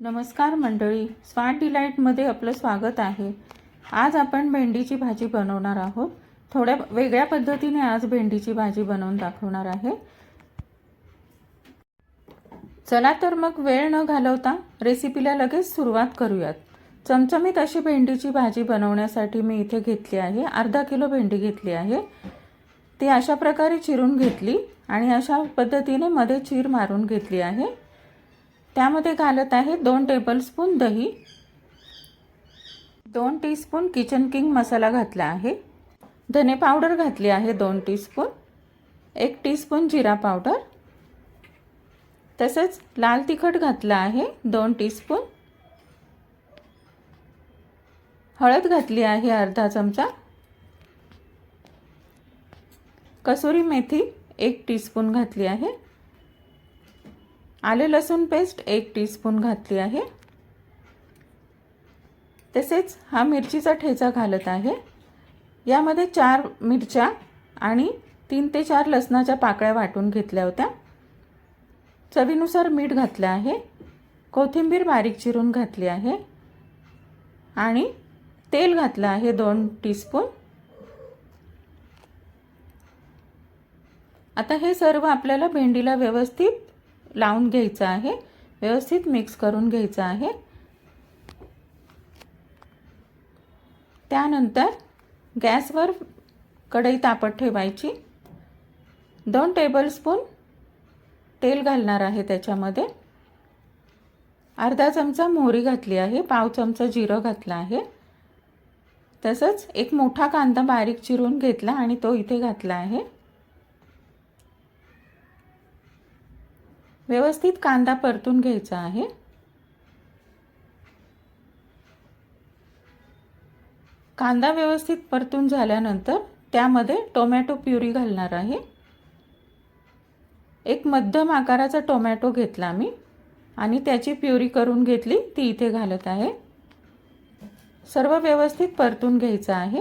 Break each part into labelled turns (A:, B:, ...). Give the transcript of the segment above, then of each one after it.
A: नमस्कार मंडळी स्वाट डिलाईटमध्ये आपलं स्वागत आहे. आज आपण भेंडीची भाजी बनवणार आहोत. थोड्या वेगळ्या पद्धतीने आज भेंडीची भाजी बनवून दाखवणार आहे. चला तर मग वेळ न घालवता रेसिपीला लगेच सुरुवात करूयात. चमचमीत अशी भेंडीची भाजी बनवण्यासाठी मी इथे घेतली आहे. अर्धा किलो भेंडी घेतली आहे. ती अशा प्रकारे चिरून घेतली आणि अशा पद्धतीने मध्ये चीर मारून घेतली आहे. त्यामध्ये घालत आहे दोन टेबलस्पून दही दोन टीस्पून किचन किंग मसाला घातला आहे. धने पावडर घातली आहे दोन टीस्पून एक टीस्पून जिरा पावडर तसेच लाल तिखट घातलं आहे दोन टीस्पून हळद घातली आहे अर्धा चमचा. कसुरी मेथी एक टीस्पून घातली आहे. आले लसूण पेस्ट एक टीस्पून घातली आहे. तसेच हा मिरचीचा ठेचा घालत आहे. यामध्ये चार मिरच्या आणि तीन ते चार लसणाच्या पाकळ्या वाटून घेतल्या होत्या. चवीनुसार मीठ घातलं आहे. कोथिंबीर बारीक चिरून घातली आहे. आणि तेल घातलं आहे दोन टीस्पून आता हे सर्व आपल्याला भेंडीला व्यवस्थित लावून घ्यायचं आहे. व्यवस्थित मिक्स करून घ्यायचं आहे. त्यानंतर गॅसवर कढई तापत ठेवायची. दोन टेबलस्पून तेल घालणार आहे त्याच्यामध्ये. अर्धा चमचा मोहरी घातली आहे. पाव चमचा जिरं घातलं आहे. तसंच एक मोठा कांदा बारीक चिरून घेतला आणि तो इथे घातला आहे. व्यवस्थित कांदा परतून घ्यायचा आहे. कांदा व्यवस्थित परतून झाल्यानंतर त्यामध्ये टोमॅटो प्युरी घालणार आहे. एक मध्यम आकाराचा टोमॅटो घेतला मी आणि त्याची प्युरी करून घेतली ती इथे घालत आहे. सर्व व्यवस्थित परतून घ्यायचं आहे.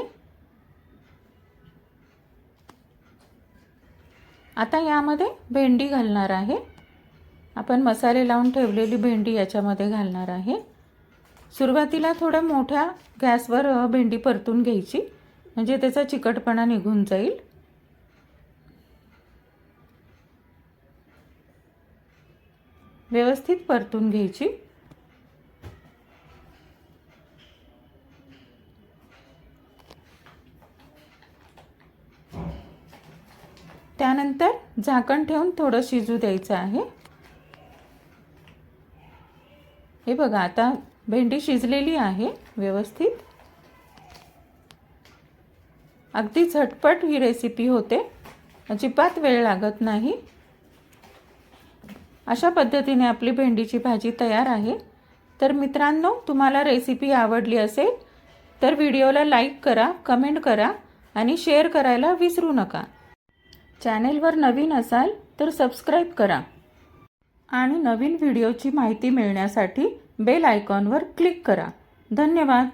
A: आता यामध्ये भेंडी घालणार आहे. आपण मसाले लावून ठेवलेली भेंडी याच्यामध्ये घालणार आहे. सुरुवातीला थोड्या मोठ्या गॅसवर भेंडी परतून घ्यायची. म्हणजे त्याचा चिकटपणा निघून जाईल. व्यवस्थित परतून घ्यायची. त्यानंतर झाकण ठेवून थोडं शिजू द्यायचं आहे. हे बघा आता भेंडी शिजलेली आहे व्यवस्थित. अगदी झटपट ही रेसिपी होते. अजिबात वेळ लागत नाही. अशा पद्धतीने आपली भेंडीची भाजी तयार आहे. तर मित्रांनो तुम्हाला रेसिपी आवडली असेल तर व्हिडिओला लाईक करा कमेंट करा आणि शेअर करायला विसरू नका. चॅनेलवर नवीन असाल तर सबस्क्राईब करा. आणि नवीन व्हिडिओची माहिती मिळण्यासाठी बेल आयकॉनवर क्लिक करा. धन्यवाद.